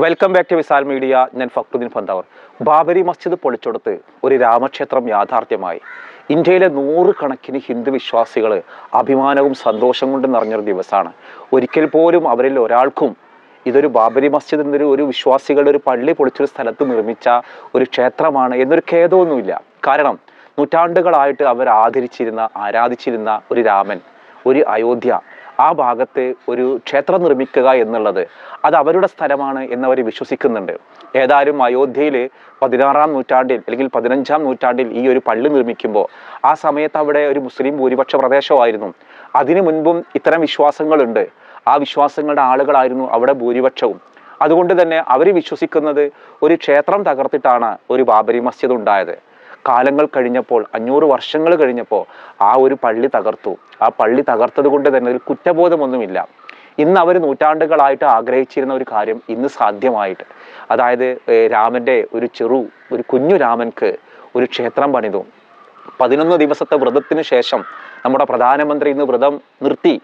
Welcome back to Visal media ഞാൻ ഫക്രുദ്ദീൻ ഫന്താവർ ബാബരി മസ്ജിദ് പൊളിച്ചെടുത്ത് ഒരു രാമക്ഷേത്രം യാഥാർത്ഥ്യമായി. ഇന്ത്യയിലെ നൂറുകണക്കിന് ഹിന്ദു വിശ്വാസികൾ അഭിമാനവും സന്തോഷം കൊണ്ട് നിറഞ്ഞൊരു ദിവസമാണ് ഒരിക്കൽ പോലും അവരിൽ ഒരാൾക്കും ഇതൊരു ബാബരി മസ്ജിദ് എന്നൊരു ഒരു വിശ്വാസികളുടെ ഒരു പള്ളി പൊളിച്ചൊരു സ്ഥലത്ത് നിർമ്മിച്ച ഒരു ക്ഷേത്രമാണ് എന്നൊരു ഖേദമൊന്നുമില്ല. കാരണം നൂറ്റാണ്ടുകളായിട്ട് അവർ ആദരിച്ചിരുന്ന ആരാധിച്ചിരുന്ന ഒരു രാമൻ ഒരു അയോധ്യ ആ ഭാഗത്ത് ഒരു ക്ഷേത്രം നിർമ്മിക്കുക എന്നുള്ളത് അത് അവരുടെ സ്ഥലമാണ് എന്നവർ വിശ്വസിക്കുന്നുണ്ട്. ഏതായാലും അയോധ്യയിൽ പതിനാറാം നൂറ്റാണ്ടിൽ അല്ലെങ്കിൽ പതിനഞ്ചാം നൂറ്റാണ്ടിൽ ഈ ഒരു പള്ളി നിർമ്മിക്കുമ്പോൾ ആ സമയത്ത് അവിടെ ഒരു മുസ്ലിം ഭൂരിപക്ഷ പ്രദേശമായിരുന്നു. അതിനു മുൻപും ഇത്തരം വിശ്വാസങ്ങളുണ്ട്. ആ വിശ്വാസങ്ങളുടെ ആളുകളായിരുന്നു അവിടെ ഭൂരിപക്ഷവും. അതുകൊണ്ട് തന്നെ അവർ വിശ്വസിക്കുന്നത് ഒരു ക്ഷേത്രം തകർത്തിട്ടാണ് ഒരു ബാബരി മസ്ജിദ് ഉണ്ടായത്. കാലങ്ങൾ കഴിഞ്ഞപ്പോൾ അഞ്ഞൂറ് വർഷങ്ങൾ കഴിഞ്ഞപ്പോൾ ആ ഒരു പള്ളി തകർത്തു. ആ പള്ളി തകർത്തത് കൊണ്ട് തന്നെ അതിൽ കുറ്റബോധമൊന്നുമില്ല. ഇന്ന് അവർ നൂറ്റാണ്ടുകളായിട്ട് ആഗ്രഹിച്ചിരുന്ന ഒരു കാര്യം ഇന്ന് സാധ്യമായിട്ട്. അതായത് രാമന്റെ ഒരു ചെറു ഒരു കുഞ്ഞു രാമൻക്ക് ഒരു ക്ഷേത്രം പണിതു. പതിനൊന്ന് ദിവസത്തെ വ്രതത്തിന് ശേഷം നമ്മുടെ പ്രധാനമന്ത്രി ഇന്ന് വ്രതം നിർത്തി.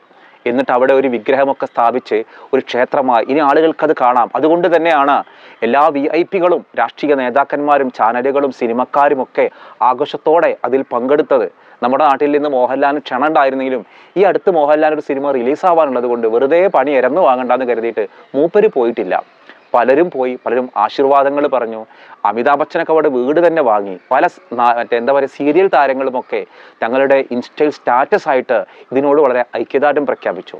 എന്നിട്ട് അവിടെ ഒരു വിഗ്രഹമൊക്കെ സ്ഥാപിച്ച് ഒരു ക്ഷേത്രമായി. ഇനി ആളുകൾക്കത് കാണാം. അതുകൊണ്ട് തന്നെയാണ് എല്ലാ വി ഐ പികളും രാഷ്ട്രീയ നേതാക്കന്മാരും ചാനലുകളും സിനിമക്കാരും ഒക്കെ ആഘോഷത്തോടെ അതിൽ പങ്കെടുത്തത്. നമ്മുടെ നാട്ടിൽ നിന്ന് മോഹൻലാലിന് ക്ഷണം ഉണ്ടായിരുന്നെങ്കിലും ഈ അടുത്ത് മോഹൻലാൽ ഒരു സിനിമ റിലീസ് ആവാനുള്ളത് കൊണ്ട് വെറുതെ പണി ഇരന്നു വാങ്ങണ്ടെന്ന് കരുതിയിട്ട് മൂപ്പര് പോയിട്ടില്ല. പലരും പോയി പലരും ആശീർവാദങ്ങൾ പറഞ്ഞു. അമിതാഭ് ബച്ചനൊക്കെ അവിടെ വീട് തന്നെ വാങ്ങി. പല മറ്റേ എന്താ പറയുക സീരിയൽ താരങ്ങളുമൊക്കെ തങ്ങളുടെ ഇൻസ്റ്റയിൽ സ്റ്റാറ്റസ് ആയിട്ട് ഇതിനോട് വളരെ ഐക്യദാർഢ്യം പ്രഖ്യാപിച്ചു.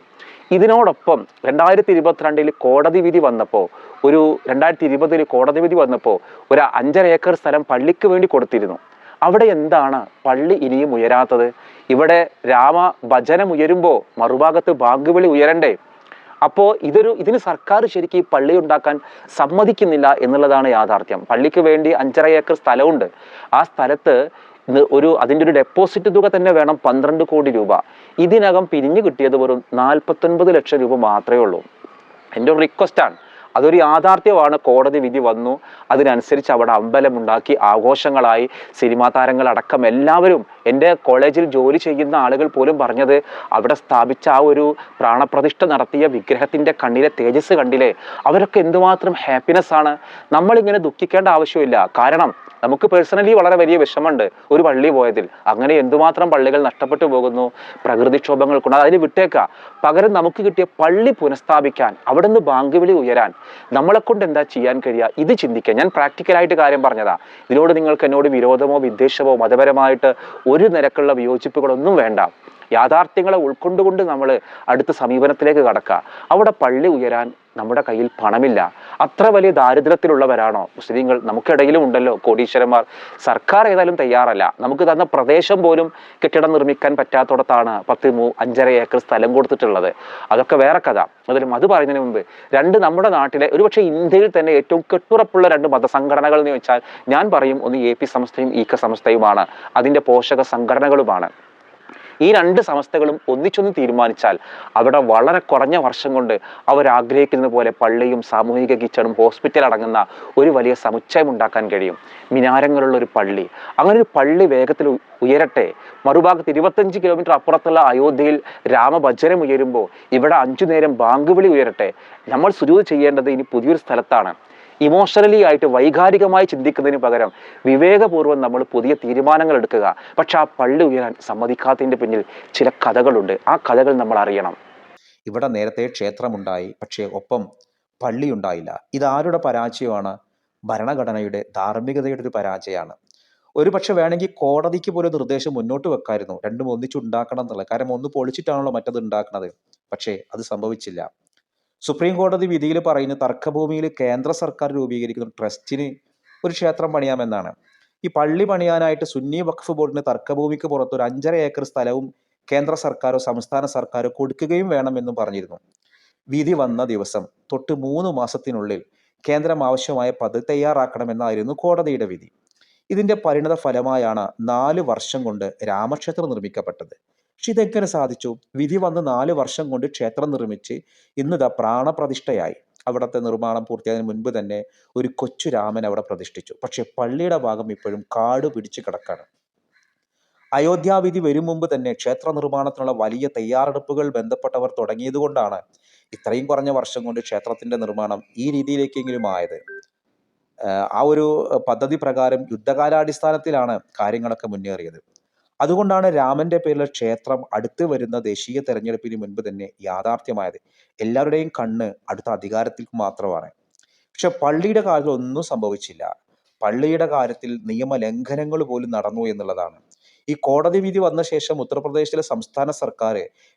ഇതിനോടൊപ്പം രണ്ടായിരത്തി ഇരുപത്തിരണ്ടിൽ കോടതി വിധി വന്നപ്പോൾ ഒരു രണ്ടായിരത്തി ഇരുപതിൽ കോടതി വിധി വന്നപ്പോൾ ഒരു അഞ്ചര ഏക്കർ സ്ഥലം പള്ളിക്ക് വേണ്ടി കൊടുത്തിരുന്നു. അവിടെ എന്താണ് പള്ളി ഇനിയും ഉയരാത്തത്? ഇവിടെ രാമ ഭജനം ഉയരുമ്പോൾ മറുഭാഗത്ത് ബാങ്കുവിളി ഉയരണ്ടേ? അപ്പോൾ ഇതൊരു ഇതിന് സർക്കാർ ശരിക്കും ഈ പള്ളി ഉണ്ടാക്കാൻ സമ്മതിക്കുന്നില്ല എന്നുള്ളതാണ് യാഥാർത്ഥ്യം. പള്ളിക്ക് വേണ്ടി അഞ്ചര ഏക്കർ സ്ഥലമുണ്ട്. ആ സ്ഥലത്ത് ഒരു അതിന്റെ ഒരു ഡെപ്പോസിറ്റ് തുക തന്നെ വേണം പന്ത്രണ്ട് കോടി രൂപ. ഇതിനകം പിരിഞ്ഞു കിട്ടിയത് വെറും നാൽപ്പത്തൊൻപത് ലക്ഷം രൂപ മാത്രമേ ഉള്ളൂ. എന്റെ ഒരു റിക്വസ്റ്റാണ് അതൊരു യാഥാർത്ഥ്യമാണ്. കോടതി വിധി വന്നു. അതിനനുസരിച്ച് അവിടെ അമ്പലമുണ്ടാക്കി ആഘോഷങ്ങളായി സിനിമാ താരങ്ങളടക്കം എല്ലാവരും എന്റെ കോളേജിൽ ജോലി ചെയ്യുന്ന ആളുകൾ പോലും പറഞ്ഞത് അവിടെ സ്ഥാപിച്ച ആ ഒരു പ്രാണപ്രതിഷ്ഠ നടത്തിയ വിഗ്രഹത്തിന്റെ കണ്ണിലെ തേജസ് കണ്ടില്ലേ? അവരൊക്കെ എന്തുമാത്രം ഹാപ്പിനെസ് ആണ്? നമ്മളിങ്ങനെ ദുഃഖിക്കേണ്ട ആവശ്യമില്ല. കാരണം നമുക്ക് പേഴ്സണലി വളരെ വലിയ വിഷമമുണ്ട് ഒരു പള്ളി പോയതിൽ. അങ്ങനെ എന്തുമാത്രം പള്ളികൾ നഷ്ടപ്പെട്ടു പോകുന്നു? പ്രകൃതിക്ഷോഭങ്ങൾ കൊണ്ട് വിട്ടേക്കുക വിട്ടേക്ക. പകരം നമുക്ക് കിട്ടിയ പള്ളി പുനഃസ്ഥാപിക്കാൻ അവിടെ നിന്ന് ബാങ്ക് വിളി ഉയരാൻ നമ്മളെ കൊണ്ട് എന്താ ചെയ്യാൻ കഴിയുക? ഇത് ചിന്തിക്കുക. ഞാൻ പ്രാക്ടിക്കലായിട്ട് കാര്യം പറഞ്ഞതാ. ഇതിനോട് നിങ്ങൾക്ക് എന്നോട് വിരോധമോ വിദ്വേഷമോ മതപരമായിട്ട് ഒരു നിരക്കുള്ള വിയോജിപ്പുകളൊന്നും വേണ്ട. യാഥാർത്ഥ്യങ്ങളെ ഉൾക്കൊണ്ടുകൊണ്ട് നമ്മൾ അടുത്ത സമീപനത്തിലേക്ക് കടക്കുക. അവിടെ പള്ളി ഉയരാൻ നമ്മുടെ കയ്യിൽ പണമില്ല. അത്ര വലിയ ദാരിദ്ര്യത്തിലുള്ളവരാണോ? മുസ്ലിങ്ങൾ നമുക്കിടയിലും ഉണ്ടല്ലോ കോടീശ്വരന്മാർ. സർക്കാർ ഏതായാലും തയ്യാറല്ല. നമുക്ക് തന്ന പ്രദേശം പോലും കെട്ടിടം നിർമ്മിക്കാൻ പറ്റാത്തോടത്താണ് പത്ത് മൂ അഞ്ചര ഏക്കർ സ്ഥലം കൊടുത്തിട്ടുള്ളത്. അതൊക്കെ വേറെ കഥ. അതിലും അത് പറയുന്നതിന് മുമ്പ് രണ്ട് നമ്മുടെ നാട്ടിലെ ഒരുപക്ഷെ ഇന്ത്യയിൽ തന്നെ ഏറ്റവും കെട്ടുറപ്പുള്ള രണ്ട് മതസംഘടനകൾ എന്ന് വെച്ചാൽ ഞാൻ പറയും ഒന്ന് എ പി സംസ്ഥയും ഈക്ക സംസ്ഥയുമാണ് അതിന്റെ പോഷക സംഘടനകളുമാണ്. ഈ രണ്ട് സമസ്തകളും ഒന്നിച്ചൊന്ന് തീരുമാനിച്ചാൽ അവിടെ വളരെ കുറഞ്ഞ വർഷം കൊണ്ട് അവർ ആഗ്രഹിക്കുന്ന പോലെ പള്ളിയും സാമൂഹിക കിച്ചണും ഹോസ്പിറ്റൽ അടങ്ങുന്ന ഒരു വലിയ സമുച്ചയം ഉണ്ടാക്കാൻ കഴിയും. മിനാരങ്ങളുള്ള ഒരു പള്ളി. അങ്ങനെ ഒരു പള്ളി വേഗത്തിൽ ഉയരട്ടെ. മറുഭാഗത്ത് ഇരുപത്തഞ്ച് കിലോമീറ്റർ അപ്പുറത്തുള്ള അയോധ്യയിൽ രാമഭജനം ഉയരുമ്പോൾ ഇവിടെ അഞ്ചു നേരം ബാങ്ക് വിളി ഉയരട്ടെ. നമ്മൾ സുജൂത് ചെയ്യേണ്ടത് ഇനി പുതിയൊരു സ്ഥലത്താണ്. ഇമോഷണലി ആയിട്ട് വൈകാരികമായി ചിന്തിക്കുന്നതിന് പകരം വിവേകപൂർവം നമ്മൾ പുതിയ തീരുമാനങ്ങൾ എടുക്കുക. പക്ഷെ ആ പള്ളി ഉയരാൻ സമ്മതിക്കാത്തതിന്റെ പിന്നിൽ ചില കഥകളുണ്ട്. ആ കഥകൾ നമ്മൾ അറിയണം. ഇവിടെ നേരത്തെ ക്ഷേത്രമുണ്ടായി പക്ഷേ ഒപ്പം പള്ളി ഉണ്ടായില്ല ഇതാരുടെ പരാജയമാണ്? ഭരണഘടനയുടെ ധാർമ്മികതയുടെ ഒരു പരാജയമാണ്. ഒരു പക്ഷെ വേണമെങ്കിൽ കോടതിക്ക് പോലും നിർദ്ദേശം മുന്നോട്ട് വെക്കായിരുന്നു. രണ്ടും ഒന്നിച്ചുണ്ടാക്കണം എന്നുള്ളത് കാരണം ഒന്ന് പൊളിച്ചിട്ടാണല്ലോ മറ്റത് ഉണ്ടാക്കുന്നത് പക്ഷേ അത് സംഭവിച്ചില്ല. സുപ്രീം കോടതി വിധിയിൽ പറയുന്ന തർക്കഭൂമിയിൽ കേന്ദ്ര സർക്കാർ രൂപീകരിക്കുന്ന ട്രസ്റ്റിന് ഒരു ക്ഷേത്രം പണിയാമെന്നാണ്. ഈ പള്ളി പണിയാനായിട്ട് സുന്നി വഖഫ് ബോർഡിന് തർക്കഭൂമിക്ക് പുറത്ത് ഒരു അഞ്ചര ഏക്കർ സ്ഥലവും കേന്ദ്ര സർക്കാരോ സംസ്ഥാന സർക്കാരോ കൊടുക്കുകയും വേണമെന്നും പറഞ്ഞിരുന്നു. വിധി വന്ന ദിവസം തൊട്ട് മൂന്ന് മാസത്തിനുള്ളിൽ കേന്ദ്രം ആവശ്യമായ പദ്ധതി തയ്യാറാക്കണമെന്നായിരുന്നു കോടതിയുടെ വിധി. ഇതിന്റെ പരിണത ഫലമായാണ് നാല് വർഷം കൊണ്ട് രാമക്ഷേത്രം നിർമ്മിക്കപ്പെട്ടത്. പക്ഷെ ഇതെങ്ങനെ സാധിച്ചു. വിധി വന്ന് നാല് വർഷം കൊണ്ട് ക്ഷേത്രം നിർമ്മിച്ച് ഇന്നിതാ പ്രാണപ്രതിഷ്ഠയായി. അവിടുത്തെ നിർമ്മാണം പൂർത്തിയായതിനു മുൻപ് തന്നെ ഒരു കൊച്ചു രാമൻ അവിടെ പ്രതിഷ്ഠിച്ചു. പക്ഷെ പള്ളിയുടെ ഭാഗം ഇപ്പോഴും കാട് പിടിച്ചു കിടക്കാണ്. അയോധ്യാവിധി വരും മുമ്പ് തന്നെ ക്ഷേത്ര നിർമ്മാണത്തിനുള്ള വലിയ തയ്യാറെടുപ്പുകൾ ബന്ധപ്പെട്ടവർ തുടങ്ങിയതുകൊണ്ടാണ് ഇത്രയും കുറഞ്ഞ വർഷം കൊണ്ട് ക്ഷേത്രത്തിന്റെ നിർമ്മാണം ഈ രീതിയിലേക്കെങ്കിലും ആയത്. ആ ഒരു പദ്ധതി പ്രകാരം യുദ്ധകാലാടിസ്ഥാനത്തിലാണ് കാര്യങ്ങളൊക്കെ മുന്നേറിയത്. അതുകൊണ്ടാണ് രാമന്റെ പേരിൽ ക്ഷേത്രം അടുത്ത് വരുന്ന ദേശീയ തെരഞ്ഞെടുപ്പിന് മുൻപ് തന്നെ യാഥാർത്ഥ്യമായത്. എല്ലാവരുടെയും കണ്ണ് അടുത്ത അധികാരത്തിൽ മാത്രമാണ്. പക്ഷെ പള്ളിയുടെ കാര്യത്തിൽ ഒന്നും സംഭവിച്ചില്ല. പള്ളിയുടെ കാര്യത്തിൽ നിയമലംഘനങ്ങൾ പോലും നടന്നു എന്നുള്ളതാണ്. ഈ കോടതി വിധി വന്ന ശേഷം ഉത്തർപ്രദേശിലെ സംസ്ഥാന സർക്കാർ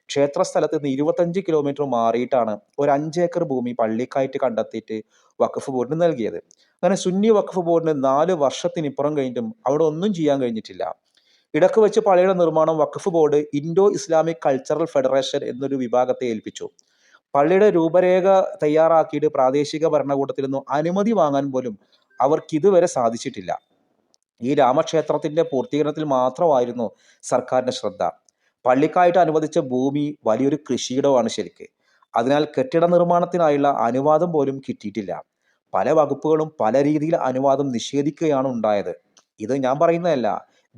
ക്ഷേത്രസ്ഥലത്ത് നിന്ന് ഇരുപത്തഞ്ച് കിലോമീറ്റർ മാറിയിട്ടാണ് ഒരു അഞ്ച് ഏക്കർ ഭൂമി പള്ളിക്കായിട്ട് കണ്ടെത്തിയിട്ട് വഖഫ് ബോർഡിന് നൽകിയത്. അങ്ങനെ സുന്നി വഖഫ് ബോർഡിന് നാല് വർഷത്തിനിപ്പുറം കഴിഞ്ഞിട്ടും അവിടെ ഒന്നും ചെയ്യാൻ കഴിഞ്ഞിട്ടില്ല. ഇടയ്ക്ക് വെച്ച് പള്ളിയുടെ നിർമ്മാണം വഖഫ് board Indo Islamic cultural federation എന്നൊരു വിഭാഗത്തെ ഏൽപ്പിച്ചു. പള്ളിയുടെ രൂപരേഖ തയ്യാറാക്കിയിട്ട് പ്രാദേശിക ഭരണകൂടത്തിൽ നിന്നും അനുമതി വാങ്ങാൻ പോലും അവർക്ക് ഇതുവരെ സാധിച്ചിട്ടില്ല. ഈ രാമക്ഷേത്രത്തിന്റെ പൂർത്തീകരണത്തിൽ മാത്രമായിരുന്നു സർക്കാരിന്റെ ശ്രദ്ധ. പള്ളിക്കായിട്ട് അനുവദിച്ച ഭൂമി വലിയൊരു കൃഷിയിടമാണ് ശരിക്ക്. അതിനാൽ കെട്ടിട നിർമ്മാണത്തിനായുള്ള അനുവാദം പോലും കിട്ടിയിട്ടില്ല. പല വകുപ്പുകളും പല രീതിയിൽ അനുവാദം നിഷേധിക്കുകയാണ് ഉണ്ടായത്. ഇത് ഞാൻ പറയുന്നതല്ല.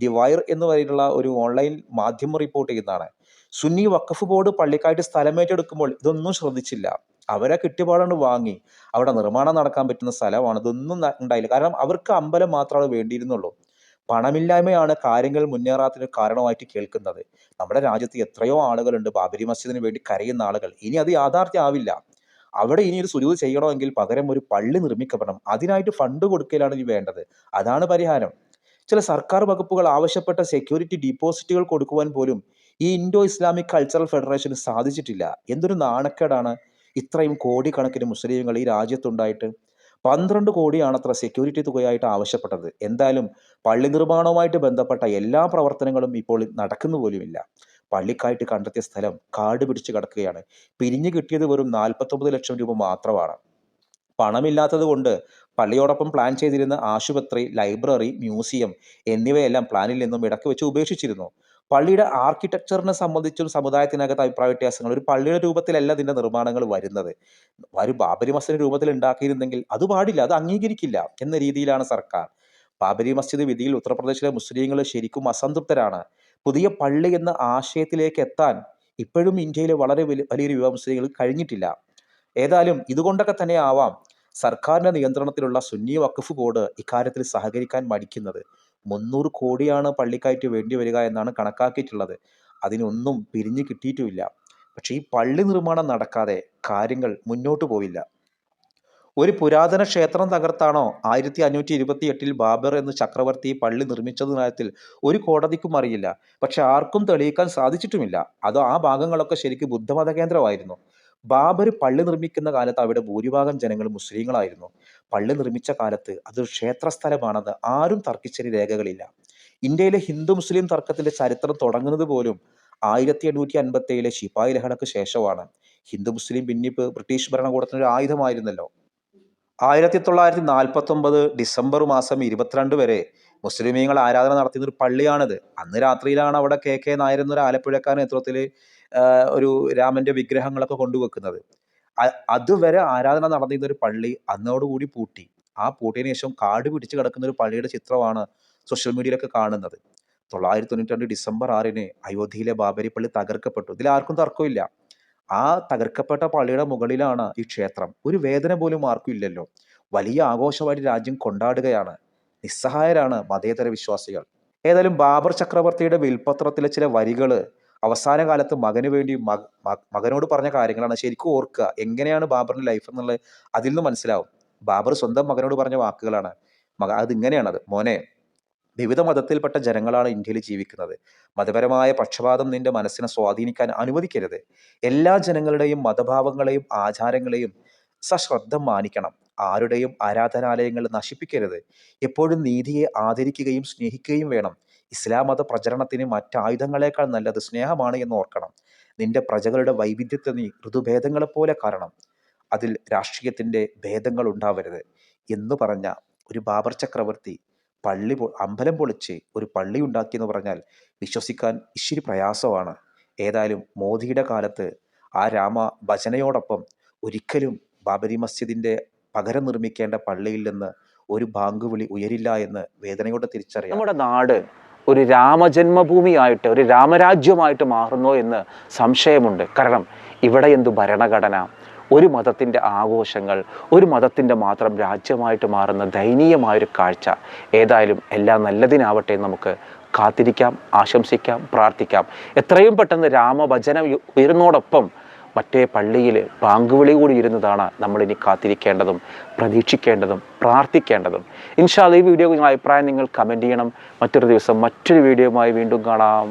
ദി വയർ എന്ന് പറയുന്ന ഒരു ഓൺലൈൻ മാധ്യമം റിപ്പോർട്ട് ചെയ്യുന്നതാണ്. സുന്നി വഖഫ് ബോർഡ് പള്ളിക്കായിട്ട് സ്ഥലമേറ്റെടുക്കുമ്പോൾ ഇതൊന്നും ശ്രദ്ധിച്ചില്ല. അവരെ കിട്ടുപാടാണ് വാങ്ങി. അവിടെ നിർമ്മാണം നടക്കാൻ പറ്റുന്ന സ്ഥലമാണ്. ഇതൊന്നും ഉണ്ടായില്ല. കാരണം അവർക്ക് അമ്പലം മാത്രമാണ് വേണ്ടിയിരുന്നുള്ളൂ. പണമില്ലായ്മയാണ് കാര്യങ്ങൾ മുന്നേറാത്തതിന് കാരണമായിട്ട് കേൾക്കുന്നത്. നമ്മുടെ രാജ്യത്ത് എത്രയോ ആളുകളുണ്ട്. ബാബരി മസ്ജിദിന് വേണ്ടി കരയുന്ന ആളുകൾ. ഇനി അത് യാഥാർത്ഥ്യമാവില്ല. അവിടെ ഇനി ഒരു സുരൂത് ചെയ്യണമെങ്കിൽ പകരം ഒരു പള്ളി നിർമ്മിക്കപ്പെടണം. അതിനായിട്ട് ഫണ്ട് കൊടുക്കലാണ് ഇനി വേണ്ടത്. അതാണ് പരിഹാരം. ചില സർക്കാർ വകുപ്പുകൾ ആവശ്യപ്പെട്ട സെക്യൂരിറ്റി ഡിപ്പോസിറ്റുകൾ കൊടുക്കുവാൻ പോലും ഈ ഇൻഡോ ഇസ്ലാമിക് കൾച്ചറൽ ഫെഡറേഷന് സാധിച്ചിട്ടില്ല. എന്തൊരു നാണക്കേടാണ് ഇത്രയും കോടിക്കണക്കിന് മുസ്ലിങ്ങൾ ഈ രാജ്യത്തുണ്ടായിട്ട്. പന്ത്രണ്ട് കോടിയാണ് അത്ര സെക്യൂരിറ്റി തുകയായിട്ട് ആവശ്യപ്പെട്ടത്. എന്തായാലും പള്ളി നിർമ്മാണവുമായിട്ട് ബന്ധപ്പെട്ട എല്ലാ പ്രവർത്തനങ്ങളും ഇപ്പോൾ നടക്കുന്നു പോലുമില്ല. പള്ളിക്കായിട്ട് കണ്ടെത്തിയ സ്ഥലം കാട് പിടിച്ച് കിടക്കുകയാണ്. പിരിഞ്ഞു കിട്ടിയത് വെറും നാൽപ്പത്തൊമ്പത് ലക്ഷം രൂപ മാത്രമാണ്. പണമില്ലാത്തത് കൊണ്ട് പള്ളിയോടൊപ്പം പ്ലാൻ ചെയ്തിരുന്ന ആശുപത്രി ലൈബ്രറി മ്യൂസിയം എന്നിവയെല്ലാം പ്ലാനിൽ നിന്നും ഇടയ്ക്ക് വെച്ച് ഉപേക്ഷിച്ചിരുന്നു. പള്ളിയുടെ ആർക്കിടെക്ചറിനെ സംബന്ധിച്ചും സമുദായത്തിനകത്ത് അഭിപ്രായ വ്യത്യാസങ്ങൾ. ഒരു പള്ളിയുടെ രൂപത്തിലല്ല ഇതിന്റെ നിർമ്മാണങ്ങൾ വരുന്നത്. ഒരു ബാബരി മസ്ജിദ് രൂപത്തിൽ ഉണ്ടാക്കിയിരുന്നെങ്കിൽ അത് പാടില്ല അത് അംഗീകരിക്കില്ല എന്ന രീതിയിലാണ് സർക്കാർ. ബാബരി മസ്ജിദ് വിധിയിൽ ഉത്തർപ്രദേശിലെ മുസ്ലിങ്ങൾ ശരിക്കും അസംതൃപ്തരാണ്. പുതിയ പള്ളി എന്ന ആശയത്തിലേക്ക് എത്താൻ ഇപ്പോഴും ഇന്ത്യയിലെ വളരെ വലിയ വലിയൊരു വിവാഹ മുസ്ലിങ്ങൾ കഴിഞ്ഞിട്ടില്ല. ഏതായാലും ഇതുകൊണ്ടൊക്കെ തന്നെ ആവാം സർക്കാരിന്റെ നിയന്ത്രണത്തിലുള്ള സുന്നി വഖഫ് ബോർഡ് ഇക്കാര്യത്തിൽ സഹകരിക്കാൻ മടിക്കുന്നത്. മുന്നൂറ് കോടിയാണ് പള്ളിക്കായിട്ട് വേണ്ടി വരിക എന്നാണ് കണക്കാക്കിയിട്ടുള്ളത്. അതിനൊന്നും പിരിഞ്ഞു കിട്ടിയിട്ടുമില്ല. പക്ഷേ ഈ പള്ളി നിർമ്മാണം നടക്കാതെ കാര്യങ്ങൾ മുന്നോട്ട് പോയില്ല ഒരു പുരാതന ക്ഷേത്രം തകർത്താണോ? ആയിരത്തി അഞ്ഞൂറ്റി ഇരുപത്തി എട്ടിൽ ബാബർ എന്ന ചക്രവർത്തി പള്ളി നിർമ്മിച്ചത് കാര്യത്തിൽ ഒരു കോടതിക്കും അറിയില്ല. പക്ഷെ ആർക്കും തെളിയിക്കാൻ സാധിച്ചിട്ടുമില്ല. അത് ആ ഭാഗങ്ങളൊക്കെ ശരിക്കും ബുദ്ധമത കേന്ദ്രമായിരുന്നു. ബാബർ പള്ളി നിർമ്മിക്കുന്ന കാലത്ത് അവിടെ ഭൂരിഭാഗം ജനങ്ങൾ മുസ്ലിങ്ങളായിരുന്നു. പള്ളി നിർമ്മിച്ച കാലത്ത് അതൊരു ക്ഷേത്രസ്ഥലമാണെന്ന് ആരും തർക്കിച്ചതിന് രേഖകളില്ല. ഇന്ത്യയിലെ ഹിന്ദു മുസ്ലിം തർക്കത്തിന്റെ ചരിത്രം തുടങ്ങുന്നത് പോലും ആയിരത്തി എണ്ണൂറ്റി അൻപത്തി ഏഴിലെ ശിപായി ലഹളക്ക് ശേഷമാണ്. ഹിന്ദു മുസ്ലിം ഭിന്നിപ്പ് ബ്രിട്ടീഷ് ഭരണകൂടത്തിന് ഒരു ആയുധമായിരുന്നല്ലോ. ആയിരത്തി തൊള്ളായിരത്തി നാൽപ്പത്തി ഒമ്പത് ഡിസംബർ മാസം ഇരുപത്തിരണ്ട് വരെ മുസ്ലിമീങ്ങൾ ആരാധന നടത്തിയിരുന്ന ഒരു പള്ളിയാണിത്. അന്ന് രാത്രിയിലാണ് അവിടെ കെ കെ നായർ എന്നൊരു ആലപ്പുഴക്കാരൻ നേതൃത്വത്തിൽ ഒരു രാമന്റെ വിഗ്രഹങ്ങളൊക്കെ കൊണ്ടുവെക്കുന്നത്. അതുവരെ ആരാധന നടന്നിരുന്ന ഒരു പള്ളി അന്നോടുകൂടി പൂട്ടി. ആ പൂട്ടിയതിനു ശേഷം കാട് പിടിച്ച് കിടക്കുന്ന ഒരു പള്ളിയുടെ ചിത്രമാണ് സോഷ്യൽ മീഡിയയിലൊക്കെ കാണുന്നത്. തൊള്ളായിരത്തി തൊണ്ണൂറ്റി രണ്ട് ഡിസംബർ ആറിന് അയോധ്യയിലെ ബാബരി പള്ളി തകർക്കപ്പെട്ടു. ഇതിൽ ആർക്കും തർക്കമില്ല. ആ തകർക്കപ്പെട്ട പള്ളിയുടെ മുകളിലാണ് ഈ ക്ഷേത്രം. ഒരു വേദന പോലും ആർക്കും ഇല്ലല്ലോ. വലിയ ആഘോഷമായിട്ട് രാജ്യം കൊണ്ടാടുകയാണ്. നിസ്സഹായരാണ് മതേതര വിശ്വാസികൾ. ഏതായാലും ബാബർ ചക്രവർത്തിയുടെ വിൽപത്രത്തിലെ ചില വരികൾ അവസാന കാലത്ത് മകന് വേണ്ടി മക- മക- മകനോട് പറഞ്ഞ കാര്യങ്ങളാണ് ശരിക്കും ഓർക്കുക. എങ്ങനെയാണ് ബാബറിന്റെ ലൈഫ് എന്നുള്ളത് അതിൽ നിന്ന് മനസ്സിലാവും. ബാബർ സ്വന്തം മകനോട് പറഞ്ഞ വാക്കുകളാണ്. മക അതിങ്ങനെയാണത് മോനെ വിവിധ മതത്തിൽപ്പെട്ട ജനങ്ങളാണ് ഇന്ത്യയിൽ ജീവിക്കുന്നത്. മതപരമായ പക്ഷപാതം നിന്റെ മനസ്സിനെ സ്വാധീനിക്കാൻ അനുവദിക്കരുത്. എല്ലാ ജനങ്ങളുടെയും മതഭാവങ്ങളെയും ആചാരങ്ങളെയും സശ്രദ്ധ മാനിക്കണം. ആരുടെയും ആരാധനാലയങ്ങൾ നശിപ്പിക്കരുത്. എപ്പോഴും നീതിയെ ആദരിക്കുകയും സ്നേഹിക്കുകയും വേണം. ഇസ്ലാം മത പ്രചരണത്തിന് മറ്റായുധങ്ങളെക്കാൾ നല്ലത് സ്നേഹമാണ് എന്ന് ഓർക്കണം. നിന്റെ പ്രജകളുടെ വൈവിധ്യത്തെ നീ ഋതുഭേദങ്ങളെപ്പോലെ കാരണം അതിൽ രാഷ്ട്രീയത്തിന്റെ ഭേദങ്ങൾ ഉണ്ടാവരുത് എന്ന് പറഞ്ഞ ഒരു ബാബർ ചക്രവർത്തി പള്ളി അമ്പലം പൊളിച്ച് ഒരു പള്ളി ഉണ്ടാക്കി എന്ന് പറഞ്ഞാൽ വിശ്വസിക്കാൻ ഇശ്ശിരി പ്രയാസമാണ്. ഏതായാലും മോദിയുടെ കാലത്ത് ആ രാമ ഭജനയോടൊപ്പം ഒരിക്കലും ബാബരി മസ്ജിദിന്റെ പകരം നിർമ്മിക്കേണ്ട പള്ളിയിൽ നിന്ന് ഒരു ബാങ്ക് വിളി ഉയരില്ല എന്ന് വേദനയോടെ തിരിച്ചറിയാം. നമ്മുടെ നാട് ഒരു രാമജന്മഭൂമിയായിട്ട് ഒരു രാമരാജ്യമായിട്ട് മാറുന്നോ എന്ന് സംശയമുണ്ട്. കാരണം ഇവിടെ എന്ത് ഭരണഘടന? ഒരു മതത്തിന്റെ ആഘോഷങ്ങൾ ഒരു മതത്തിന്റെ മാത്രം രാജ്യമായിട്ട് മാറുന്ന ദയനീയമായൊരു കാഴ്ച. ഏതായാലും എല്ലാം നല്ലതിനാവട്ടെ നമുക്ക് കാത്തിരിക്കാം ആശംസിക്കാം പ്രാർത്ഥിക്കാം. എത്രയും പെട്ടെന്ന് രാമഭജനം ഉയ- ഉയരുന്നതോടൊപ്പം മറ്റേ പള്ളിയിൽ പാങ്കുവിളി കൂടി ഇരുന്നതാണ് നമ്മളിനി കാത്തിരിക്കേണ്ടതും പ്രതീക്ഷിക്കേണ്ടതും പ്രാർത്ഥിക്കേണ്ടതും. ഇൻഷാൽ ഈ വീഡിയോ അഭിപ്രായം നിങ്ങൾ കമന്റ് ചെയ്യണം. മറ്റൊരു ദിവസം മറ്റൊരു വീഡിയോയുമായി വീണ്ടും കാണാം.